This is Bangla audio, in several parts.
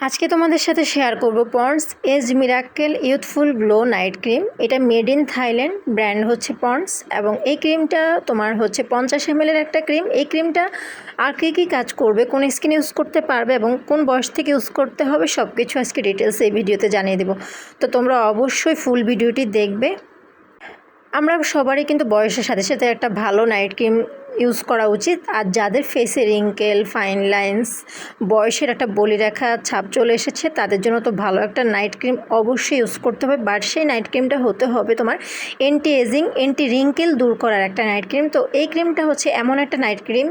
আজকে তোমাদের সাথে শেয়ার করব Pond's age miracle youthful glow night cream. এটা মেড ইন থাইল্যান্ড ব্র্যান্ড হচ্ছে পন্ডস এবং এই ক্রিমটা তোমার হচ্ছে পঞ্চাশ এম এর একটা ক্রিম। এই ক্রিমটা আর কী কী কাজ করবে, কোন স্কিন ইউজ করতে পারবে এবং কোন বয়স থেকে ইউজ করতে হবে সব কিছু আজকে ডিটেলস এই ভিডিওতে জানিয়ে দেবো। তো তোমরা অবশ্যই ফুল ভিডিওটি দেখবে। আমরা সবারই কিন্তু বয়সের সাথে সাথে একটা ভালো নাইট ক্রিম ইউজ করা উচিত। আর যাদের ফেসে রিঙ্কেল ফাইন লাইন্স বয়সের একটা বলিরেখা ছাপ চলে এসেছে, তাদের জন্য তো ভালো একটা নাইট ক্রিম অবশ্যই ইউজ করতে হবে। বাট সেই নাইট ক্রিমটা হতে হবে তোমার এন্টি এজিং এন্টি রিঙ্কেল দূর করার একটা নাইট ক্রিম তো এই ক্রিমটা হচ্ছে এমন একটা নাইট ক্রিম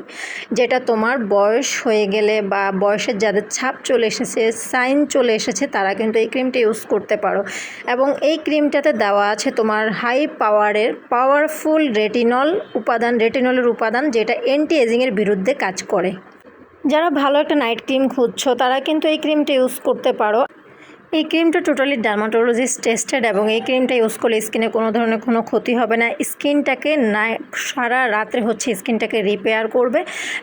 যেটা তোমার বয়স হয়ে গেলে বা বয়সের যাদের ছাপ চলে এসেছে সাইন চলে এসেছে, তারা কিন্তু এই ক্রিমটা ইউজ করতে পারো। এবং এই ক্রিমটাতে দেওয়া আছে তোমার হাই পাওয়ারের পাওয়ারফুল রেটিনল উপাদান রেটিনলের উপাদান যেটা অ্যান্টি এজিংয়ের বিরুদ্ধে কাজ করে। যারা ভালো একটা নাইট ক্রিম খুঁজছো, তারা কিন্তু এই ক্রিমটা ইউজ করতে পারো। এই ক্রিমটা টোটালি ডার্মাটোলজিস্ট টেস্টেড এবং এই ক্রিমটা ইউজ করলে স্কিনে কোনো ধরনের কোনো ক্ষতি হবে না। স্কিনটাকে না, সারা রাত্রে হচ্ছে স্কিনটাকে রিপেয়ার করবে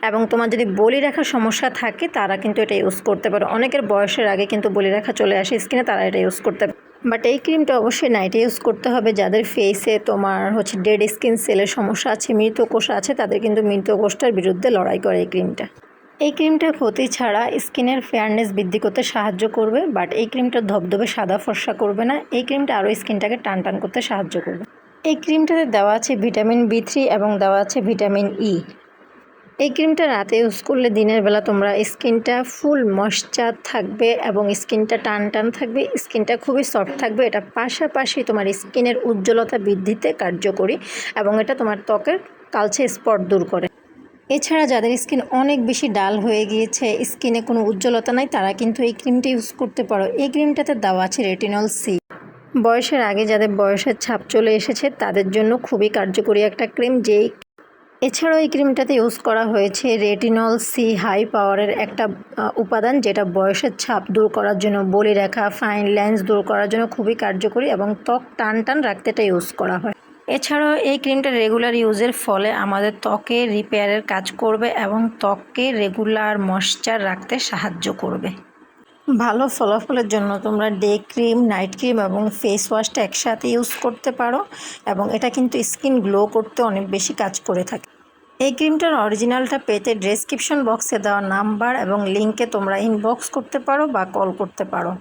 এবং তোমার যদি বলি রাখার সমস্যা থাকে, তারা কিন্তু এটা ইউজ করতে পারো। অনেকের বয়সের আগে কিন্তু বলি রাখা চলে আসে স্কিনে তারা এটা ইউজ করতে পারে। বাট এই ক্রিমটা অবশ্যই নাইটে ইউজ করতে হবে। যাদের ফেসে তোমার হচ্ছে ডেড স্কিন সেলের সমস্যা আছে, মৃত কোষ আছে, তাদের কিন্তু মৃত কোষটার বিরুদ্ধে লড়াই করে এই ক্রিমটা এই ক্রিমটা ক্ষতি ছাড়া স্কিনের ফেয়ারনেস বৃদ্ধি করতে সাহায্য করবে বাট এই ক্রিমটা ধবধবে, সাদা ফর্সা করবে না। এই ক্রিমটা আরও স্কিনটাকে টান টান করতে সাহায্য করবে। এই ক্রিমটাতে দেওয়া আছে ভিটামিন বি থ্রি এবং দেওয়া আছে ভিটামিন ই এই ক্রিমটা রাতে ইউজ করলে দিনের বেলা তোমরা স্কিনটা ফুল ময়শ্চার থাকবে এবং স্কিনটা টান টান থাকবে, স্কিনটা খুবই সফট থাকবে। এটা পাশাপাশি তোমার স্কিনের উজ্জ্বলতা বৃদ্ধিতে কার্যকরী এবং এটা তোমার ত্বকের কালচে স্পট দূর করে। এছাড়া যাদের স্কিন অনেক বেশি ডাল হয়ে গিয়েছে, স্কিনে কোনো উজ্জ্বলতা নাই, তারা কিন্তু এই ক্রিমটা ইউজ করতে পারো। এই ক্রিমটাতে দেওয়া আছে রেটিনল সি। বয়সের আগে যাদের বয়সের ছাপ চলে এসেছে, তাদের জন্য খুবই কার্যকরী একটা ক্রিম, যেই এছাড়াও এই ক্রিমটাতে ইউজ করা হয়েছে রেটিনল সি হাই পাওয়ারের একটা উপাদান যেটা বয়সের ছাপ দূর করার জন্য, বলি রেখা, ফাইন লাইন্স দূর করার জন্য খুবই কার্যকরী এবং ত্বক টান টান রাখতে এটা ইউজ করা হয়। এছাড়াও এই ক্রিমটা রেগুলার ইউজের ফলে আমাদের ত্বকে রিপেয়ারের কাজ করবে এবং ত্বককে রেগুলার ময়শ্চার রাখতে সাহায্য করবে। ভালো ফলাফলের জন্য তোমরা ডে ক্রিম নাইট ক্রিম এবং ফেস ওয়াশটা একসাথে ইউজ করতে পারো এবং এটা কিন্তু স্কিন গ্লো করতে অনেক বেশি কাজ করে থাকে। এই ক্রিমটার অরিজিনালটা পেতে ডেসক্রিপশন বক্সে দেওয়া নাম্বার এবং লিঙ্কে তোমরা ইনবক্স করতে পারো বা কল করতে পারো।